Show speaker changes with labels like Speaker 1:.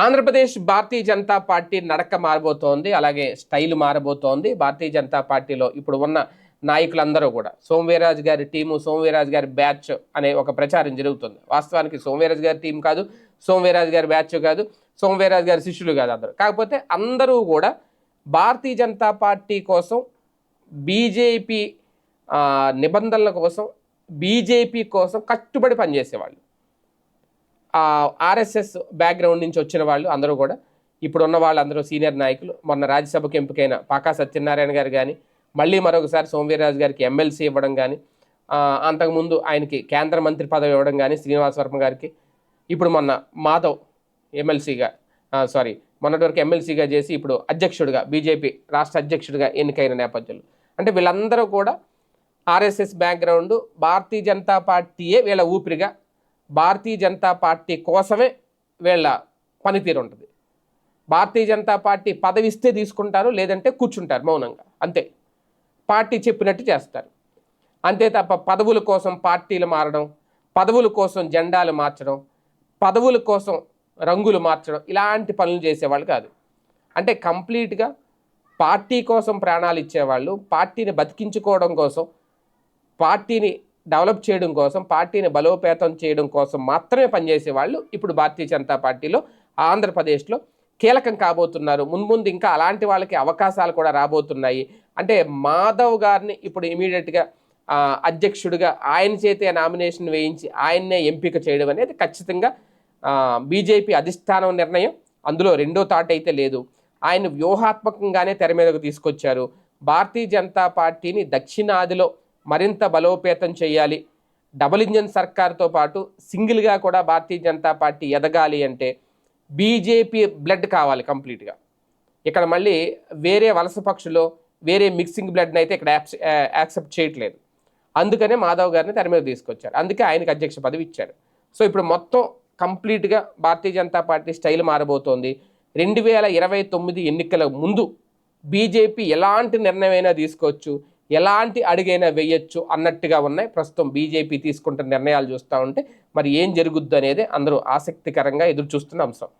Speaker 1: ఆంధ్రప్రదేశ్ భారతీయ Janata party నడక మారబోతోంది అలాగే style మారబోతోంది. Bharatiya Janata పార్టీలో ఇప్పుడు ఉన్న నాయకులందరూ కూడా సోమవీరాజు గారి టీము సోమవీరాజ్ గారి బ్యాచ్ అనే ఒక ప్రచారం జరుగుతుంది. వాస్తవానికి సోమవీరాజ్ గారి టీం కాదు సోమవీరాజ్ గారి బ్యాచ్ కాదు సోమవీరాజ్ గారి శిష్యులు కాదు అందరూ. కాకపోతే అందరూ కూడా భారతీయ జనతా పార్టీ కోసం బీజేపీ నిబంధనల కోసం బీజేపీ కోసం కట్టుబడి పనిచేసేవాళ్ళు. ఆర్ఎస్ఎస్ బ్యాక్గ్రౌండ్ నుంచి వచ్చిన వాళ్ళు అందరూ కూడా ఇప్పుడున్న వాళ్ళందరూ సీనియర్ నాయకులు. మొన్న రాజ్యసభకు ఎంపికైన పాకా సత్యనారాయణ గారు కానీ మళ్ళీ మరొకసారి సోమవీర్రాజు గారికి ఎమ్మెల్సీ ఇవ్వడం కానీ అంతకుముందు ఆయనకి కేంద్ర మంత్రి పదవి ఇవ్వడం కానీ శ్రీనివాస వర్మ గారికి ఇప్పుడు మొన్న మాధవ్ ఎమ్మెల్సీగా సారీ మొన్నటి వరకు ఎమ్మెల్సీగా చేసి ఇప్పుడు అధ్యక్షుడిగా బీజేపీ రాష్ట్ర అధ్యక్షుడిగా ఎన్నికైన నేపథ్యంలో. అంటే వీళ్ళందరూ కూడా ఆర్ఎస్ఎస్ బ్యాక్గ్రౌండ్ భారతీయ జనతా పార్టీయే వీళ్ళ ఊపిరిగా భారతీయ జనతా పార్టీ కోసమే వీళ్ళ పనితీరు ఉంటుంది. భారతీయ జనతా పార్టీ పదవిస్తే తీసుకుంటారు లేదంటే కూర్చుంటారు మౌనంగా. అంతే. పార్టీ చెప్పినట్టు చేస్తారు. అంతే తప్ప పదవుల కోసం పార్టీలు మారడం పదవుల కోసం జెండాలు మార్చడం పదవుల కోసం రంగులు మార్చడం ఇలాంటి పనులు చేసేవాళ్ళు కాదు. అంటే కంప్లీట్గా పార్టీ కోసం ప్రాణాలు ఇచ్చేవాళ్ళు పార్టీని బతికించుకోవడం కోసం పార్టీని డెవలప్ చేయడం కోసం పార్టీని బలోపేతం చేయడం కోసం మాత్రమే పనిచేసే వాళ్ళు ఇప్పుడు భారతీయ జనతా పార్టీలో ఆంధ్రప్రదేశ్లో కీలకం కాబోతున్నారు. మున్ముందు ఇంకా అలాంటి వాళ్ళకి అవకాశాలు కూడా రాబోతున్నాయి. అంటే మాధవ్ గారిని ఇప్పుడు ఇమీడియట్గా అధ్యక్షుడిగా ఆయన చేతే నామినేషన్ వేయించి ఆయన్నే ఎంపిక చేయడం అనేది ఖచ్చితంగా బీజేపీ అధిష్టానం నిర్ణయం. అందులో రెండో థాట్ అయితే లేదు. ఆయన వ్యూహాత్మకంగానే తెర మీదకు తీసుకొచ్చారు. భారతీయ జనతా పార్టీని దక్షిణాదిలో మరింత బలోపేతం చేయాలి. డబుల్ ఇంజన్ సర్కార్తో పాటు సింగిల్గా కూడా భారతీయ జనతా పార్టీ ఎదగాలి అంటే బీజేపీ బ్లడ్ కావాలి కంప్లీట్గా. ఇక్కడ మళ్ళీ వేరే వలస పక్షులు వేరే మిక్సింగ్ బ్లడ్ని అయితే ఇక్కడ యాక్సెప్ట్ చేయట్లేదు. అందుకనే మాధవ్ గారిని తెర మీద తీసుకొచ్చారు. అందుకే ఆయనకు అధ్యక్ష పదవి ఇచ్చారు. సో ఇప్పుడు మొత్తం కంప్లీట్గా భారతీయ జనతా పార్టీ స్టైల్ మారబోతోంది. రెండు వేల ఇరవై తొమ్మిది ఎన్నికల ముందు బీజేపీ ఎలాంటి నిర్ణయమైనా తీసుకోవచ్చు. ఎలాంటి అడుగైనా వేయొచ్చు అన్నట్టుగా ఉన్నాయి. ప్రస్తుతం బీజేపీ తీసుకుంటున్న నిర్ణయాలు చూస్తూ ఉంటే మరి ఏం జరుగుద్దు అనేది అందరూ ఆసక్తికరంగా ఎదురు చూస్తున్న అంశం.